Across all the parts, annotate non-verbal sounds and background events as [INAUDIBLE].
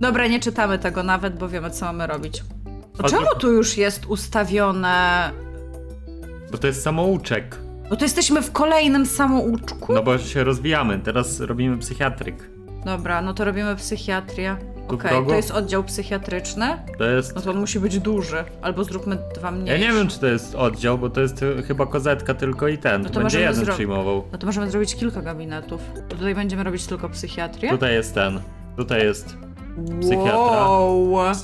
Dobra, nie czytamy tego nawet, bo wiemy, co mamy robić. Od- czemu tu już jest ustawione... Bo to jest samouczek. No to jesteśmy w kolejnym samouczku? No bo się rozwijamy. Teraz robimy psychiatryk. Dobra, no to robimy psychiatrię. Tu Okej, wrogo? to jest oddział psychiatryczny. To jest... No to on musi być duży. Albo zróbmy dwa Ja mniejsze. nie wiem, czy to jest oddział, bo to jest y, chyba kozetka tylko i ten. No to Będzie możemy jeden zro- przyjmował. No to możemy zrobić kilka gabinetów. To tutaj będziemy robić tylko psychiatrię? Tutaj jest ten. Tutaj jest psychiatra. Wow.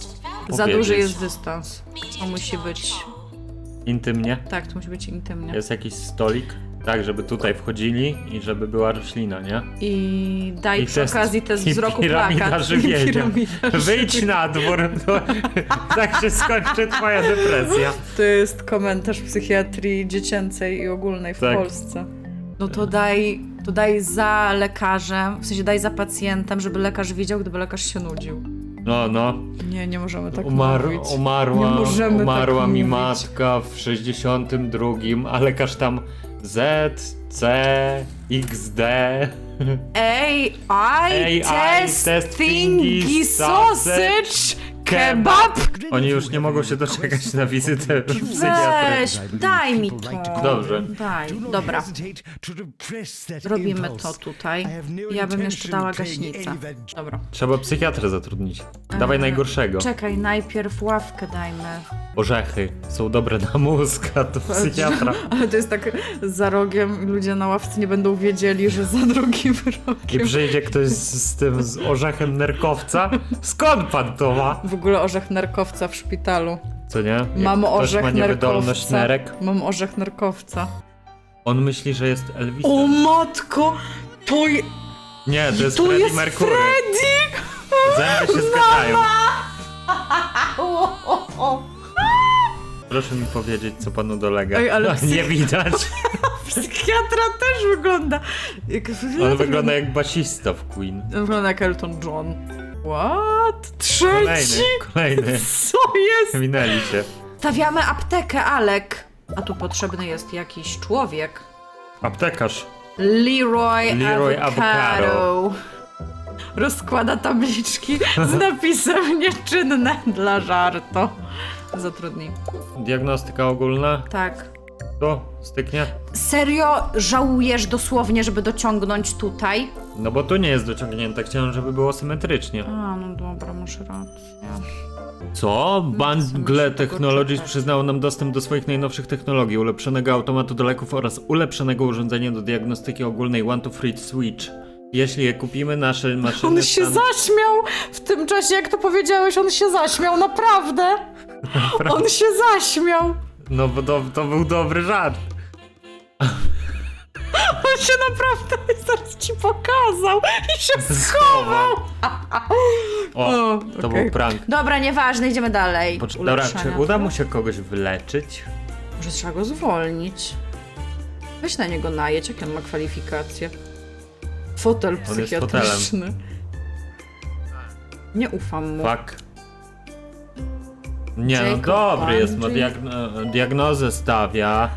Za Powiedzieć. duży jest dystans. To musi być... intymnie. Tak, to musi być intymnie. Jest jakiś stolik. Tak, żeby tutaj wchodzili i żeby była roślina, nie? I daj I przy test- okazji test i wzroku piramida plakat. żywienia. piramida Wyjdź na dwór, to, [LAUGHS] tak się skończy twoja depresja. To jest komentarz psychiatrii dziecięcej i ogólnej w Tak. Polsce. No to daj, to daj za lekarzem, w sensie daj za pacjentem, żeby lekarz widział, gdyby lekarz się nudził. No, no. Nie, nie możemy tak Umar, mówić. umarła, Nie możemy umarła tak mi mówić. matka w 62, a lekarz tam Z, C, XD. AI, AI, test, thingy, sausage, kebab. Oni już nie mogą się doczekać na wizytę psychiatry. Weź, daj mi to. Dobrze. Daj, dobra. Robimy to tutaj. Ja bym jeszcze dała gaśnicę. Dobra. Trzeba psychiatrę zatrudnić. Dawaj Eee, najgorszego. Czekaj, najpierw ławkę dajmy. Orzechy są dobre na mózg, a to psychiatra. [LAUGHS] Ale to jest tak za rogiem i ludzie na ławce nie będą wiedzieli, że za drugim I rogiem. przyjdzie ktoś z, z tym z orzechem nerkowca. Skąd pan to ma? W ogóle orzech nerkowca w szpitalu. Co nie? Jak Mam ktoś orzech ma niewydolność nerkowca. nerek. Mam orzech nerkowca. On myśli, że jest Elvis. O matko! To, je, Nie, to jest to Freddie jest Mercury. Freddy! Zęby się zgadzają. [LAUGHS] Proszę mi powiedzieć, co panu dolega. Ej, ale psy- Nie widać. [LAUGHS] Psychiatra też wygląda. Jak, On wygląda jak basista w Queen. Wygląda jak Elton John. What? Kolejny, Trzeci? kolejny. Co jest? Minęli się. Stawiamy aptekę, Alek. A tu potrzebny jest jakiś człowiek. Aptekarz. Leroy, Leroy Avocado. Avocado. Rozkłada tabliczki [LAUGHS] z napisem nieczynne dla żartu. Zatrudnij. Diagnostyka ogólna. Tak. To styknie? Serio żałujesz dosłownie, żeby dociągnąć tutaj? No bo tu nie jest dociągnięte. Chciałem, żeby było symetrycznie. A, no dobra, masz rację. Co? Bangle Technologies przyznało nam dostęp do swoich najnowszych technologii, ulepszonego automatu do leków oraz ulepszonego urządzenia do diagnostyki ogólnej One to Free Switch. Jeśli je kupimy, nasze maszyny On się stan- zaśmiał w tym czasie, jak to powiedziałeś, on się zaśmiał, naprawdę. [LAUGHS] On się zaśmiał. No bo to, to był dobry żart. [LAUGHS] On się naprawdę [LAUGHS] zaraz ci pokazał i się schował. O, to okej. był prank. Dobra, nieważne, idziemy dalej. Pocz- Dobra, czy uda mu się kogoś wyleczyć? Może trzeba go zwolnić. Weź na niego najedź, jakie on ma kwalifikacje. Fotel jest psychiatryczny. Nie ufam mu. Fuck. Nie, no Jacob dobry jest, ma diagno- diagnozę stawia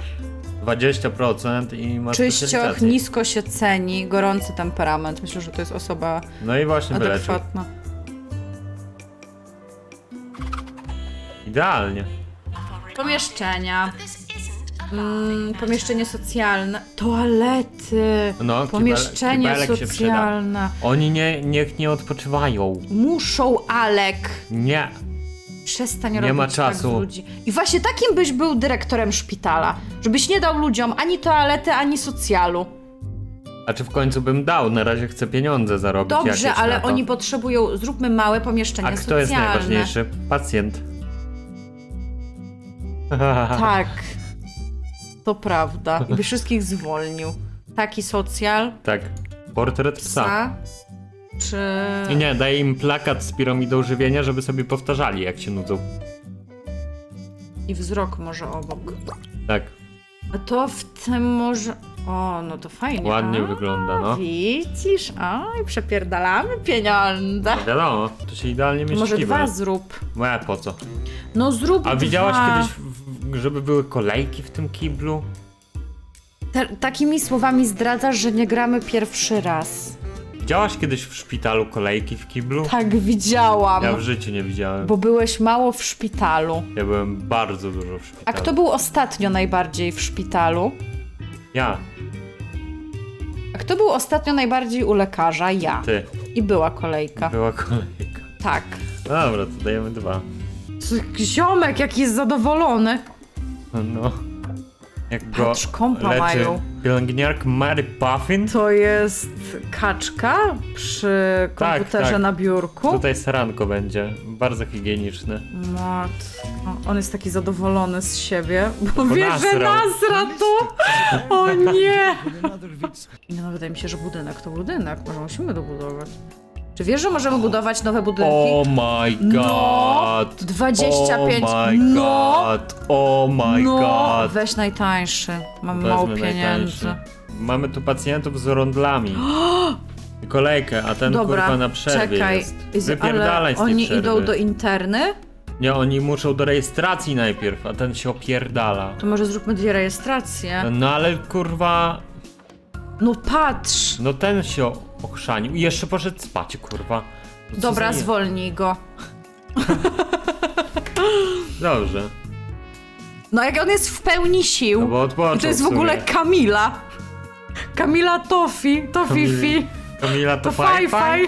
20% i ma Czyścioch specjalizację. nisko się ceni, gorący temperament. Myślę, że to jest osoba No i właśnie wyleczył. adekwatna. Idealnie. Pomieszczenia. Mm, pomieszczenie socjalne. Toalety. No, kibel- Pomieszczenie kibelek się przyda. socjalne. Oni nie, niech nie odpoczywają. Muszą, Alek. Nie. Przestań Nie robić ma tak czasu. z ludzi. I właśnie takim byś był dyrektorem szpitala. Żebyś nie dał ludziom ani toalety, ani socjalu. A czy w końcu bym dał? Na razie chcę pieniądze zarobić. Dobrze, jakieś na ale to. oni potrzebują, zróbmy małe pomieszczenie A kto socjalne. jest najważniejszy? Pacjent. [LAUGHS] Tak. To prawda. I by wszystkich zwolnił. Taki socjal, tak. Portret psa. psa, czy... I nie, daję im plakat z piramidą żywienia, żeby sobie powtarzali, jak się nudzą. I wzrok może obok. Tak. A to w tym może... O, no to fajnie. Ładnie A, wygląda, no. Widzisz? Oj, przepierdalamy pieniądze. No wiadomo, to się idealnie mieści Może dwa zrób. Łe, po co? No zrób A dwa. widziałaś kiedyś, w- żeby były kolejki w tym kiblu? Ta, takimi słowami zdradzasz, że nie gramy pierwszy raz. Widziałaś kiedyś w szpitalu kolejki w kiblu? Tak, widziałam. Ja w życiu nie widziałem. Bo byłeś mało w szpitalu. Ja byłem bardzo dużo w szpitalu. A kto był ostatnio najbardziej w szpitalu? Ja, A kto był ostatnio najbardziej u lekarza? Ja. ty. I była kolejka. Była kolejka. Tak. Dobra, to dajemy dwa. Ziomek, jaki jest zadowolony. No. Jak go Patrz, kompa leczy mają. pielęgniarka Mary Puffin. To jest kaczka przy komputerze tak. na biurku. Tutaj saranko będzie. Bardzo higieniczne. Matko, on jest taki zadowolony z siebie, bo, Bo wie, że nasrał. nasra to. O nie! [LAUGHS] Nie no, wydaje mi się, że budynek to budynek, może musimy dobudować. Czy wiesz, że możemy budować nowe budynki? Oh my No, god. 25. Oh my No. god. Oh my no, god. weź najtańszy. Mam Wezmę mało najtańszy. pieniędzy. Mamy tu pacjentów z rondlami. [GASPS] Kolejkę, a ten Dobra, kurwa na przerwie czekaj. jest. Is- Wypierdalaj z tej oni przerwy. idą do interny? Nie, oni muszą do rejestracji najpierw, a ten się opierdala. To może zróbmy dwie rejestracje. No ale kurwa, No patrz! no ten się ochrzanił i jeszcze poszedł spać, kurwa. No co Dobra, za zwolnij go. Dobrze. No jak on jest w pełni sił. No bo odpoczął I to jest w sumie. ogóle Kamila. Kamila Tofi, Tofifi, Kamila to to Faj faj Faj.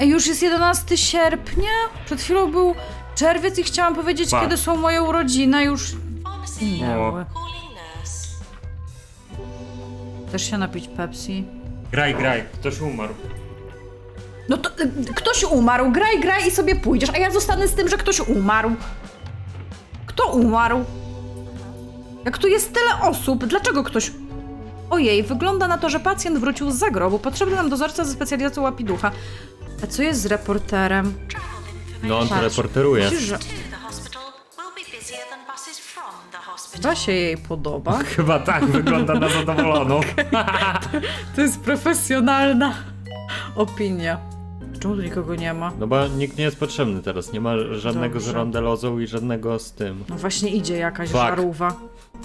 Ej, już jest 11 sierpnia? Przed chwilą był czerwiec i chciałam powiedzieć, Pa. kiedy są moje urodziny, już Pharmacy. minęły. Calling nurse. Też się napić Pepsi? Graj, graj, ktoś umarł. No to y, ktoś umarł, graj, graj i sobie pójdziesz, a ja zostanę z tym, że ktoś umarł. Kto umarł? Jak tu jest tyle osób, dlaczego ktoś... Ojej, wygląda na to, że pacjent wrócił z zagrobu. Potrzebny nam dozorca ze specjalizacją łapiducha. A co jest z reporterem? No on Patrz. reporteruje. Myślisz, że chyba się jej podoba? [LAUGHS] Chyba tak, wygląda na zadowoloną. [LAUGHS] To jest profesjonalna opinia. Czemu tu nikogo nie ma? No bo nikt nie jest potrzebny teraz, nie ma żadnego z Dobrze. rondelozą i żadnego z tym. No właśnie idzie jakaś Fuck. żarówa.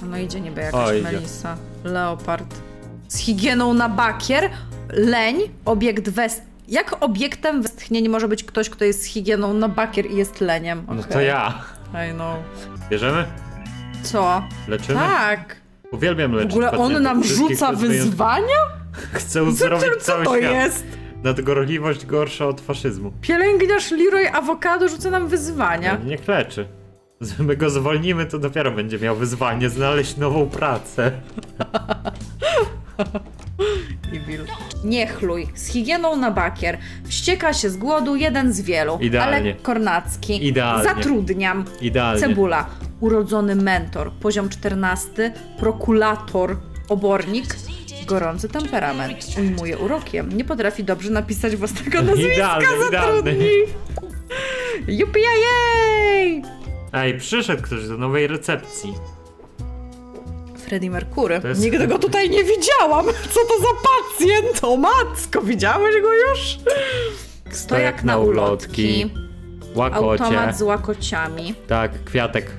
No idzie niby jakaś O, idzie. Melisa. Leopard. Z higieną na bakier. Leń. Obiekt west... Jak obiektem westchnień może być ktoś, kto jest z higieną na bakier i jest leniem? No Okej. to ja. I know. Bierzemy? Co? Leczymy? Tak. Uwielbiam W leczyć ogóle on pacjentów. nam Wszystkich rzuca bez wyjątku. wyzwania? Chcę Co, uzdrowić co cały to świat. jest? Nadgorliwość gorsza od faszyzmu. Pielęgniarz Leroy Awokado rzuca nam wyzwania. Niech leczy. My go zwolnimy, to dopiero będzie miał wyzwanie znaleźć nową pracę. [LAUGHS] Evil. Nie chluj. Z higieną na bakier. Wścieka się z głodu jeden z wielu. Idealnie. Ale Kornacki. Idealnie. Zatrudniam. Idealnie. Cebula. Urodzony mentor. Poziom 14. Prokulator. Obornik. Gorący temperament. Ujmuje urokiem. Nie potrafi dobrze napisać własnego nazwiska. Idealny, idealny. Jupiajej! Ej, przyszedł ktoś do nowej recepcji. Freddie Mercury. To jest- Nigdy go tutaj nie widziałam. Co to za pacjent? O matko, widziałeś go już? Stojak na ulotki. Łakocie. Automat z łakociami. Tak, kwiatek.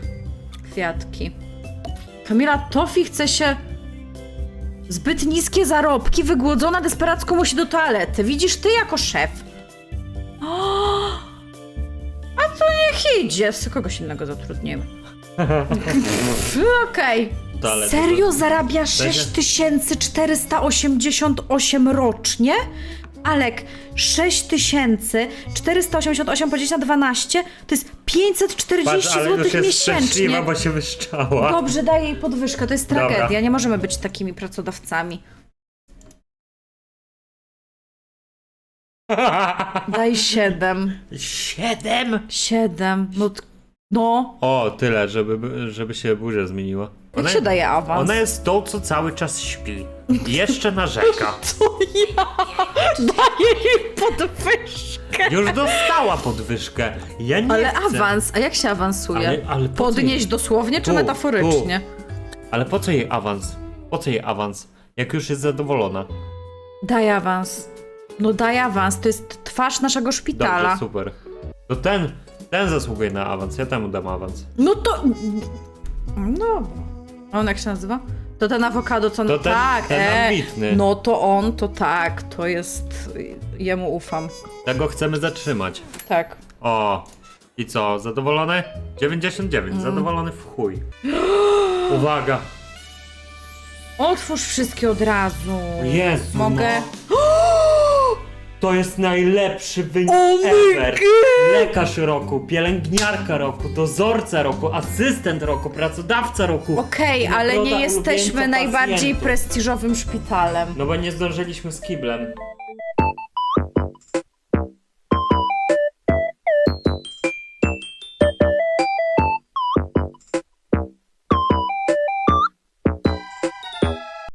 Kwiatki. Kamila Tofi chce się... Zbyt niskie zarobki, wygłodzona desperacko musi do toalety. Widzisz, ty jako szef. O! A to niech idzie. Z kogoś innego zatrudnimy. [LAUGHS] Okej. Toalety. Serio zarabia sensie- 6488 rocznie? Alek, 6488 podzielić na 12 to jest 540 Patrz, ale zł jest miesięcznie. szczęśliwa, bo się wyszczała. Dobrze, daję jej podwyżkę, to jest Dobra. tragedia. Nie możemy być takimi pracodawcami. [LAUGHS] Daj 7. Siedem? 7. No, t- no. O, tyle, żeby, żeby się burza zmieniła. Jak się daje awans? Ona jest tą, co cały czas śpi. I Jeszcze narzeka. [LAUGHS] To ja daję jej podwyżkę. Już dostała podwyżkę. Ja nie Ale chcę. awans, a jak się awansuje? Ale- ale po co Podnieść jej- dosłownie czy Tu, metaforycznie? Ale po co jej awans? Po co jej awans? Jak już jest zadowolona. Daj awans. No daj awans, to jest twarz naszego szpitala. Dobrze, super. To ten, ten zasługuje na awans. Ja temu dam awans. No to... No. A on jak się nazywa? To ten awokado, co... To ten- tak, ten e, ambitny. No to on, to tak, to jest... jemu ufam. Tego chcemy zatrzymać. Tak. O. I co, zadowolony? 99, Mm. zadowolony w chuj. [GASPS] Uwaga. Otwórz wszystkie od razu. Jezu, Mogę? no. [GASPS] [GASPS] To jest najlepszy wynik Oh my ever. God! Lekarz roku, pielęgniarka roku, dozorca roku, asystent roku, pracodawca roku. Okej, ale nie jesteśmy najbardziej pacjentów. prestiżowym szpitalem. No bo nie zdążyliśmy z kiblem.